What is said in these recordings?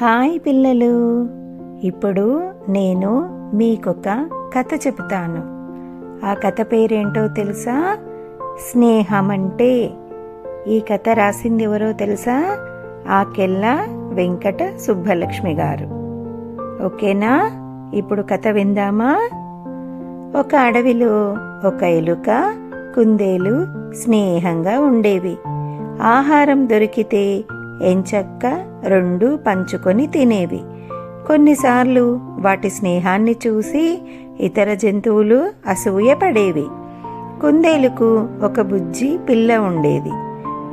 Hi పిల్లలు. ఇప్పుడు నేను మీకొక కథ చెబుతాను. ఆ కథ పేరేంటో తెలుసా? స్నేహం అంటే ఈ కథ రాసింది ఎవరో తెలుసా? ఆకెళ్ళ వెంకట సుబ్బలక్ష్మి గారు. ఓకేనా? ఇప్పుడు కథ విందామా? ఒక అడవిలో ఒక ఎలుక కుందేలు స్నేహంగా ఉండేవి. ఆహారం దొరికితే ఎంచక్క రెండు పంచుకొని తినేవి. కొన్నిసార్లు వాటి స్నేహాన్ని చూసి ఇతర జంతువులు అసూయ పడేవి. కుందేలుకు ఒక బుజ్జి పిల్ల ఉండేది.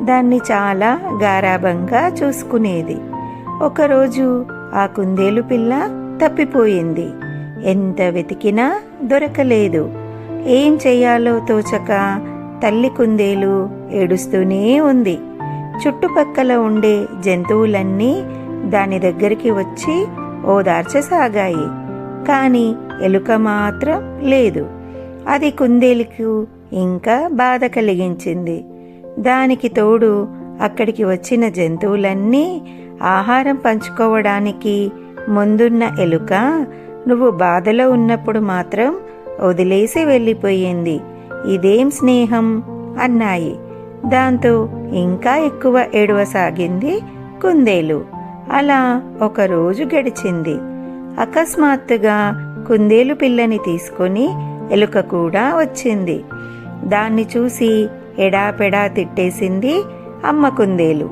దాన్ని చాలా గారాభంగా చూసుకునేది. ఒకరోజు ఆ కుందేలు పిల్ల తప్పిపోయింది. ఎంత వెతికినా దొరకలేదు. ఏం చేయాలో తోచక తల్లి కుందేలు ఏడుస్తూనే ఉంది. చుట్టుపక్కల ఉండే జంతువులన్నీ దాని దగ్గరికి వచ్చి ఓదార్చసాగాయి కాని ఎలుక మాత్రం లేదు. అది కుందేలుకు ఇంకా బాధ కలిగించింది. దానికి తోడు అక్కడికి వచ్చిన జంతువులన్నీ ఆహారం పంచుకోవడానికి ముందున్న ఎలుక నువ్వు బాధలో ఉన్నప్పుడు మాత్రం వదిలేసి వెళ్ళిపోయింది. ఇదేం స్నేహం? అన్నాయి. దాంతో ఇంకా ఎక్కువ ఏడవసాగింది కుందేలు. అలా ఒకరోజు గడిచింది. అకస్మాత్తుగా కుందేలు పిల్లని తీసుకొని ఎలుక కూడా వచ్చింది. దాన్ని చూసి ఎడాపెడా తిట్టేసింది అమ్మ కుందేలు.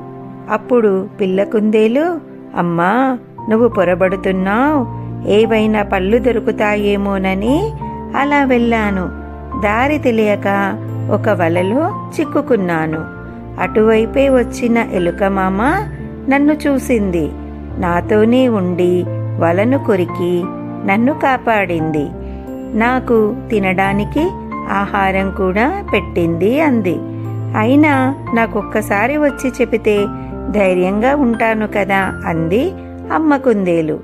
అప్పుడు పిల్ల కుందేలు అమ్మా నువ్వు పొరబడుతున్నావు. ఏవైనా పళ్ళు దొరుకుతాయేమోనని అలా వెళ్ళాను. దారి తెలియక ఒక వలలో చిక్కుకున్నాను. అటువైపే వచ్చిన ఎలుకమామ నన్ను చూసింది. నాతోనే ఉండి వలను కొరికి నన్ను కాపాడింది. నాకు తినడానికి ఆహారం కూడా పెట్టింది అంది. అయినా నాకొక్కసారి వచ్చి చెబితే ధైర్యంగా ఉంటాను కదా అంది అమ్మ కుందేలు.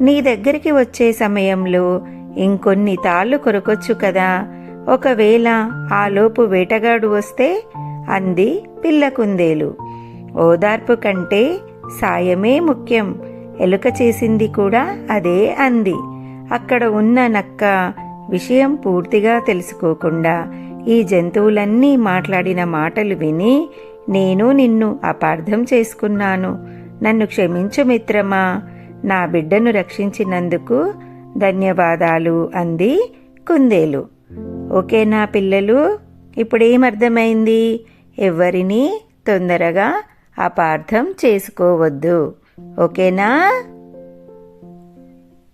నీ దగ్గరికి వచ్చే సమయంలో ఇంకొన్ని తాళ్ళు కొరకొచ్చు కదా ఒకవేళ ఆలోపు వేటగాడు వస్తే అంది పిల్ల కుందేలు ఓదార్పు కంటే సాయమే ముఖ్యం. ఎలుక చేసింది కూడా అదే అంది. అక్కడ ఉన్న నక్క విషయం పూర్తిగా తెలుసుకోకుండా ఈ జంతువులన్నీ మాట్లాడిన మాటలు విని నేను నిన్ను అపార్థం చేసుకున్నాను. నన్ను క్షమించు మిత్రమా. నా బిడ్డను రక్షించినందుకు ధన్యవాదాలు అంది కుందేలు. ఓకేనా పిల్లలు ఇప్పుడు ఏమర్థమైంది ఎవరిని తొందరగా అపార్థం చేసుకోవద్దు. ఓకేనా?